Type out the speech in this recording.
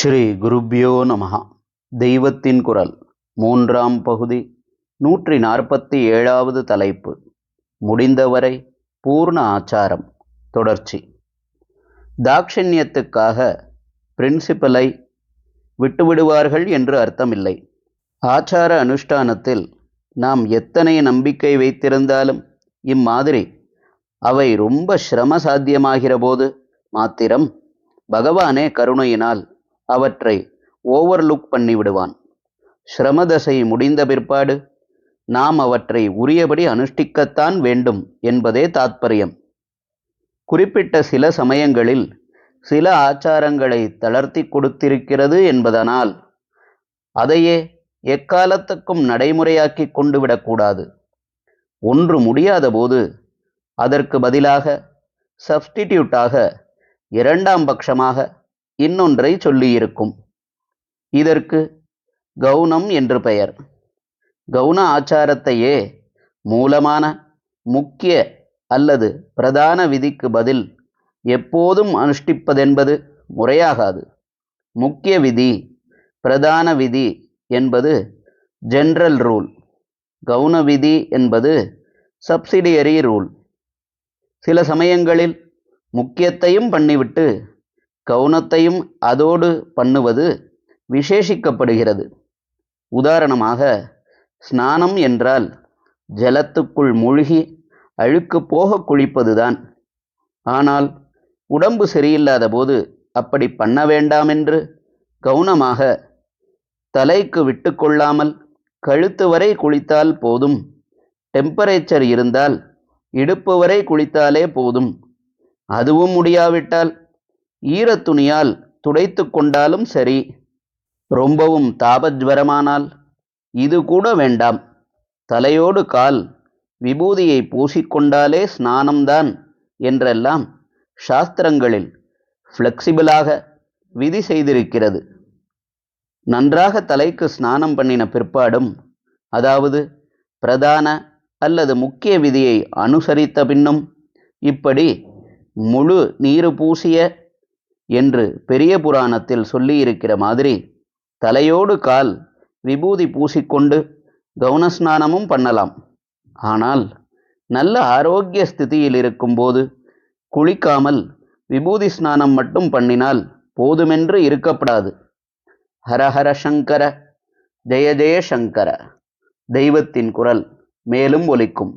ஸ்ரீ குருப்யோ நமஹா. தெய்வத்தின் குரல் மூன்றாம் பகுதி நூற்றி நாற்பத்தி ஏழாவது தலைப்பு. முடிந்தவரை பூர்ண ஆச்சாரம் தொடர்ச்சி. தாக்ஷிண்யத்துக்காக பிரின்சிபலை விட்டுவிடுவார்கள் என்று அர்த்தமில்லை. ஆச்சார அனுஷ்டானத்தில் நாம் எத்தனை நம்பிக்கை வைத்திருந்தாலும் இம்மாதிரி அவை ரொம்ப சிரம சாத்தியமாகிற போது மாத்திரம் பகவானே கருணையினால் அவற்றை ஓவர்லுக் பண்ணிவிடுவான். சிரமதசை முடிந்த பிற்பாடு நாம் அவற்றை உரியபடி அனுஷ்டிக்கத்தான் வேண்டும் என்பதே தாத்பரியம். குறிப்பிட்ட சில சமயங்களில் சில ஆச்சாரங்களை தளர்த்தி கொடுத்திருக்கிறது என்பதனால் அதையே எக்காலத்துக்கும் நடைமுறையாக்கி கொண்டு விடக்கூடாது ஒன்று முடியாத போது அதற்கு பதிலாக சப்ஸ்டிடியூட்டாக இரண்டாம் பட்சமாக இன்னொன்றை சொல்லியிருக்கும். இதற்கு கவுனம் என்று பெயர். கவுன ஆச்சாரத்தையே மூலமான முக்கிய அல்லது பிரதான விதிக்கு பதில் எப்போதும் அனுஷ்டிப்பதென்பது முறையாகாது. முக்கிய விதி பிரதான விதி என்பது ஜென்ரல் ரூல் கவுன விதி என்பது சப்சிடியரி ரூல் சில சமயங்களில் முக்கியத்தையும் பண்ணிவிட்டு கவுனத்தையும் அதோடு பண்ணுவது விசேஷிக்கப்படுகிறது. உதாரணமாக ஸ்நானம் என்றால் ஜலத்துக்குள் மூழ்கி அழுக்கு போக குளிப்பதுதான். ஆனால் உடம்பு சரியில்லாத போது அப்படி பண்ண வேண்டாமென்று கவுனமாக தலைக்கு விட்டுக்கொள்ளாமல் கழுத்து வரை குளித்தால் போதும். டெம்பரேச்சர் இருந்தால் இடுப்பு வரை குளித்தாலே போதும். அதுவும் முடியாவிட்டால் ஈரத்துணியால் துடைத்து கொண்டாலும் சரி ரொம்பவும் தாபஜ்வரமானால் இது கூட வேண்டாம். தலையோடு கால் விபூதியை பூசிக்கொண்டாலே ஸ்நானம்தான் என்றெல்லாம் சாஸ்திரங்களில் ஃப்ளெக்சிபிளாக விதி செய்திருக்கிறது. நன்றாக தலைக்கு ஸ்நானம் பண்ணின பிற்பாடும் அதாவது பிரதான அல்லது முக்கிய விதியை அனுசரித்த பின்னும் இப்படி முழு நீரு பூசிய என்று பெரிய புராணத்தில் சொல்லியிருக்கிற மாதிரி தலையோடு கால் விபூதி பூசிக்கொண்டு கவுனஸ்நானமும் பண்ணலாம். ஆனால் நல்ல ஆரோக்கிய ஸ்திதியில் இருக்கும்போது குளிக்காமல் விபூதி ஸ்நானம் மட்டும் பண்ணினால் போதுமென்று இருக்கப்படாது. ஹரஹர சங்கர ஜெய ஜெய சங்கர. தெய்வத்தின் குரல் மேலும் ஒலிக்கும்.